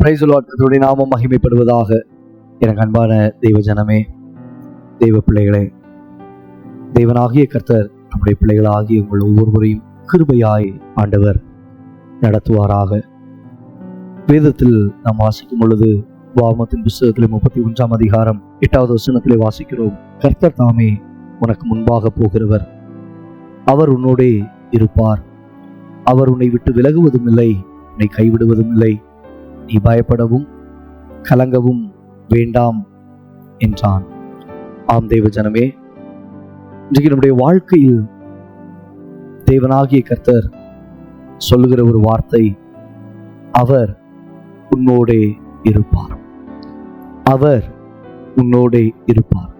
Price கர்த்தருடைய நாமம் மகிமைப்படுவதாக. எனக்கு அன்பான தெய்வ ஜனமே தெய்வ பிள்ளைகளே தேவனாகிய கர்த்தர் நம்முடைய பிள்ளைகளாகிய உங்கள் ஒவ்வொருவரையும் கிருபையாய் ஆண்டவர் நடத்துவாராக. வேதத்தில் நாம் வாசிக்கும் பொழுது வாமத்தின் புஸ்தகத்தில் முப்பத்தி ஒன்றாம் அதிகாரம் எட்டாவது வசனத்திலே வாசிக்கிறோம் கர்த்தர் தாமே உனக்கு முன்பாக போகிறவர். அவர் உன்னோடே இருப்பார். அவர் உன்னை விட்டு விலகுவதும் இல்லை உன்னை கைவிடுவதும் இல்லை. நீ பயப்படவும் கலங்கவும் வேண்டாம் என்றான். ஆம் தேவ ஜனமே இன்றைக்கு நம்முடைய வாழ்க்கையில் தேவனாகிய கர்த்தர் சொல்லுகிற ஒரு வார்த்தை அவர் உன்னோடே இருப்பார். அவர் உன்னோடே இருப்பார்.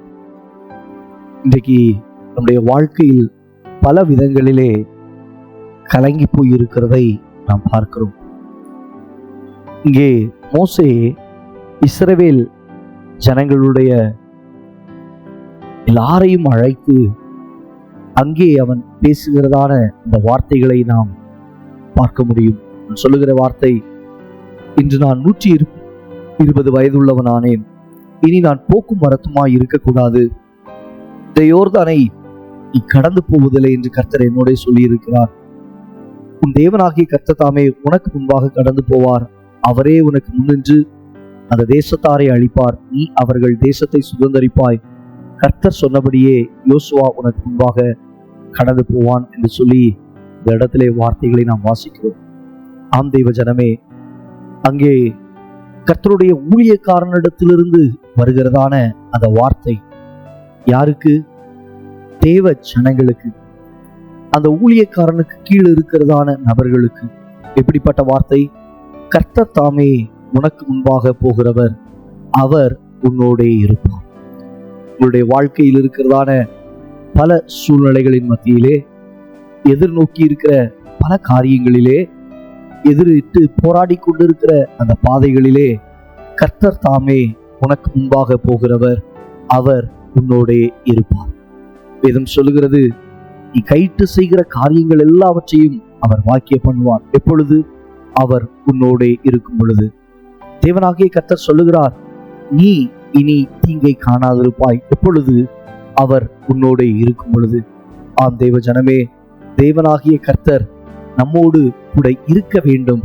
இன்றைக்கு நம்முடைய வாழ்க்கையில் பல விதங்களிலே கலங்கி போய் இருக்கிறதை நாம் பார்க்கிறோம். இங்கே மோசே இஸ்ரவேல் ஜனங்களுடைய எல்லாரையும் அழைத்து அங்கே அவன் பேசுகிறதான இந்த வார்த்தைகளை நாம் பார்க்க முடியும். சொல்லுகிற வார்த்தை இன்று நான் நூற்றி இரு இருபது வயதுள்ளவனானேன். இனி நான் போக்கும் வரத்துமாய் இருக்கக்கூடாது. இந்த யோர்தானை நீ கடந்து போவதில்லை என்று கர்த்தர் என்னோட சொல்லியிருக்கிறார். உன் தேவனாகிய கர்த்தர் தாமே உனக்கு முன்பாக கடந்து போவார். அவரே உனக்கு முன்னின்று அந்த தேசத்தாரை அழிப்பார். நீ அவர்கள் தேசத்தை சுதந்தரிப்பாய். கர்த்தர் சொன்னபடியே யோசுவா உனக்கு முன்பாக கடந்து போவான் என்று சொல்லி இந்த இடத்திலே வார்த்தைகளை நாம் வாசிக்கிறோம். ஆம் தெய்வ ஜனமே அங்கே கர்த்தருடைய ஊழியக்காரனிடத்திலிருந்து வருகிறதான அந்த வார்த்தை யாருக்கு? தேவ ஜனங்களுக்கு. அந்த ஊழியக்காரனுக்கு கீழே இருக்கிறதான நபர்களுக்கு. எப்படிப்பட்ட வார்த்தை? கர்த்தர் தாமே உனக்கு முன்பாக போகிறவர். அவர் உன்னோடே இருப்பார். உங்களுடைய வாழ்க்கையில் இருக்கிறதான பல சூழ்நிலைகளின் மத்தியிலே எதிர்நோக்கி இருக்கிற பல காரியங்களிலே எதிரிட்டு போராடி கொண்டிருக்கிற அந்த பாதைகளிலே கர்த்தர் தாமே உனக்கு முன்பாக போகிறவர். அவர் உன்னோடே இருப்பார். வேதம் சொல்லுகிறது நீ கைட்டு செய்கிற காரியங்கள் எல்லாவற்றையும் அவர் வாக்கிய பண்ணுவார். எப்பொழுது? அவர் உன்னோடே இருக்கும் பொழுது தேவனாகிய கர்த்தர் சொல்லுகிறார் நீ இனி தீங்கை காணாதிருப்பாய். எப்பொழுது அவர் உன்னோடே இருக்கும் பொழுது ஆம் தேவ ஜனமே தேவனாகிய கர்த்தர் நம்மோடு கூட இருக்க வேண்டும்.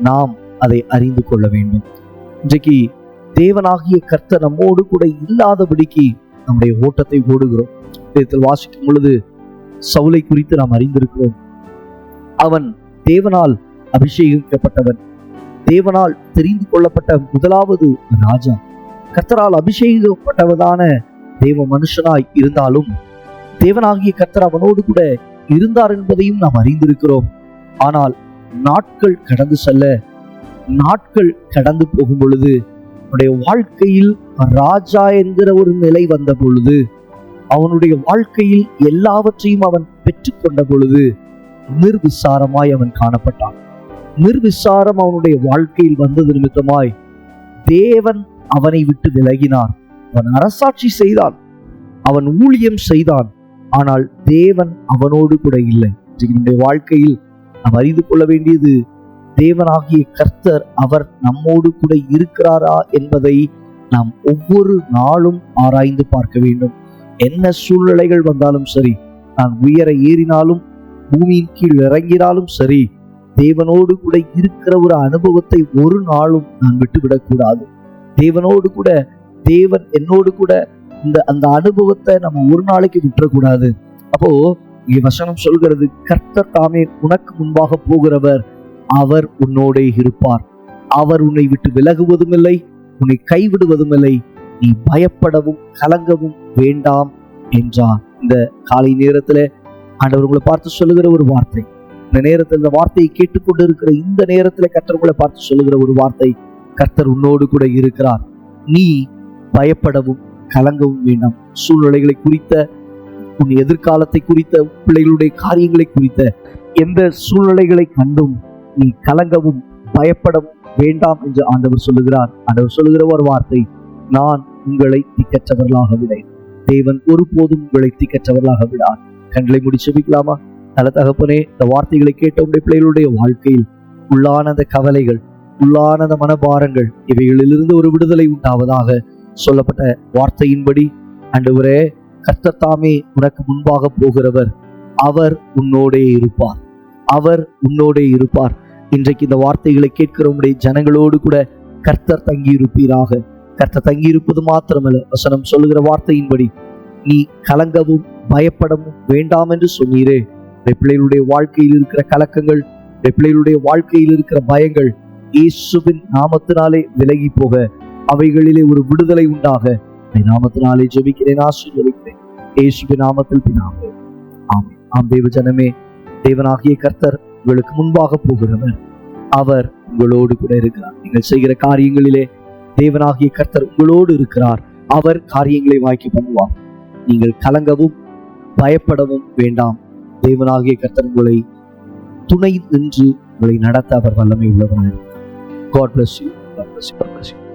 நாம் அதை அறிந்து கொள்ள வேண்டும். இன்றைக்கு தேவனாகிய கர்த்தர் நம்மோடு கூட இல்லாதபடிக்கு நம்முடைய ஓட்டத்தை ஓடுகிறோம். வேதத்தில் வாசிக்கும் பொழுது சவுலை குறித்து நாம் அறிந்திருக்கிறோம். அவன் தேவனால் அபிஷேகிக்கப்பட்டவன் தேவனால் தெரிந்து கொள்ளப்பட்ட முதலாவது ராஜா. கர்த்தரால் அபிஷேகிக்கப்பட்டவதான தேவ மனுஷனாய் இருந்தாலும் தேவனாகிய கர்த்தர் அவனோடு கூட இருந்தார் என்பதையும் நாம் அறிந்திருக்கிறோம். ஆனால் நாட்கள் கடந்து செல்ல நாட்கள் கடந்து போகும் பொழுது அவனுடைய வாழ்க்கையில் ராஜா என்கிற ஒரு நிலை வந்த பொழுது அவனுடைய வாழ்க்கையில் எல்லாவற்றையும் அவன் பெற்றுக்கொண்ட பொழுது நிர்விசாரமாய் அவன் காணப்பட்டான். நிர்விசாரம் அவனுடைய வாழ்க்கையில் வந்தது நிமித்தமாய் தேவன் அவனை விட்டு விலகினார். அவன் அரசாட்சி செய்தான். அவன் ஊழியம் செய்தான். ஆனால் தேவன் அவனோடு கூட இல்லை. நம்முடைய வாழ்க்கையில் நாம் அறிந்து கொள்ள வேண்டியது தேவனாகிய கர்த்தர் அவர் நம்மோடு கூட இருக்கிறாரா என்பதை நாம் ஒவ்வொரு நாளும் ஆராய்ந்து பார்க்க வேண்டும். என்ன சூழ்நிலைகள் வந்தாலும் சரி நான் உயர ஏறினாலும் பூமியின் கீழ் இறங்கினாலும் சரி தேவனோடு கூட இருக்கிற ஒரு அனுபவத்தை ஒரு நாளும் நான் விட்டுவிடக்கூடாது. தேவனோடு கூட தேவன் என்னோடு கூட இந்த அந்த அனுபவத்தை நம்ம ஒரு நாளைக்கு விட்டுறக்கூடாது. அப்போ இங்கே வசனம் சொல்கிறது கர்த்தர் தாமே உனக்கு முன்பாக போகிறவர் அவர் உன்னோடே இருப்பார். அவர் உன்னை விட்டு விலகுவதும் இல்லை உன்னை கைவிடுவதும் இல்லை நீ பயப்படவும் கலங்கவும் வேண்டாம் என்றார் இந்த காலை நேரத்துல ஆண்டவர் உங்களை பார்த்து சொல்லுகிற ஒரு வார்த்தை. இந்த நேரத்தில் இந்த வார்த்தையை கேட்டுக்கொண்டு இருக்கிற இந்த நேரத்துல கர்த்தர்களை பார்த்து சொல்லுகிற ஒரு வார்த்தை கர்த்தர் உன்னோடு கூட இருக்கிறார். நீ பயப்படவும் கலங்கவும் வேண்டாம். சூழ்நிலைகளை குறித்த உன் எதிர்காலத்தை குறித்த பிள்ளைகளுடைய காரியங்களை குறித்த எந்த சூழ்நிலைகளை கண்டும் நீ கலங்கவும் பயப்படவும் வேண்டாம் என்று ஆண்டவர் சொல்லுகிறார். ஆண்டவர் சொல்லுகிற ஒரு வார்த்தை நான் உங்களை திக்கற்றவர்களாக விடேன். தேவன் ஒருபோதும் உங்களை திக்கற்றவர்களாக விடார். கண்களை முடி வைக்கலாமா நல்ல தகப்பனே இந்த வார்த்தைகளை கேட்ட உடைய பிள்ளைகளுடைய வாழ்க்கையில் உள்ளானந்த கவலைகள் உள்ளானந்த மனபாரங்கள் இவைகளிலிருந்து ஒரு விடுதலை உண்டாவதாக சொல்லப்பட்ட வார்த்தையின்படி அன்றுவரே கர்த்தத்தாமே உனக்கு முன்பாக போகிறவர். அவர் உன்னோடே இருப்பார். அவர் உன்னோடே இருப்பார். இன்றைக்கு இந்த வார்த்தைகளை கேட்கிற உடைய ஜனங்களோடு கூட கர்த்தர் தங்கி இருப்பீராக கர்த்தர் தங்கி இருப்பது மாத்திரமல்ல வசனம் சொல்லுகிற வார்த்தையின்படி நீ கலங்கவும் பயப்படவும் வேண்டாம் என்று சொன்னீரே. பிள்ளைகளுடைய வாழ்க்கையில் இருக்கிற கலக்கங்கள் பிள்ளைகளுடைய வாழ்க்கையில் இருக்கிற பயங்கள் இயேசுவின் நாமத்தினாலே விலகி போக அவைகளிலே ஒரு விடுதலை உண்டாக. நாமத்தினாலே ஜெபிக்கிறேன் ஆசீர்வதிக்கிறேன். இயேசுவின் நாமத்தில் பிதாவே ஆமென். ஆம் தேவ ஜனமே தேவனாகிய கர்த்தர் உங்களுக்கு முன்பாக போகிறவர். அவர் உங்களோடு கூட இருக்கிறார். நீங்கள் செய்கிற காரியங்களிலே தேவனாகிய கர்த்தர் உங்களோடு இருக்கிறார். அவர் காரியங்களை வாய்க்கு பண்ணுவார். நீங்கள் கலங்கவும் பயப்படவும் வேண்டாம். தேவனாகிய கர்த்தர் உங்களை துணை நின்று உங்களை நடத்த அவர் வல்லமை உள்ளவனாயிருக்கிறார் God bless you God bless you God bless you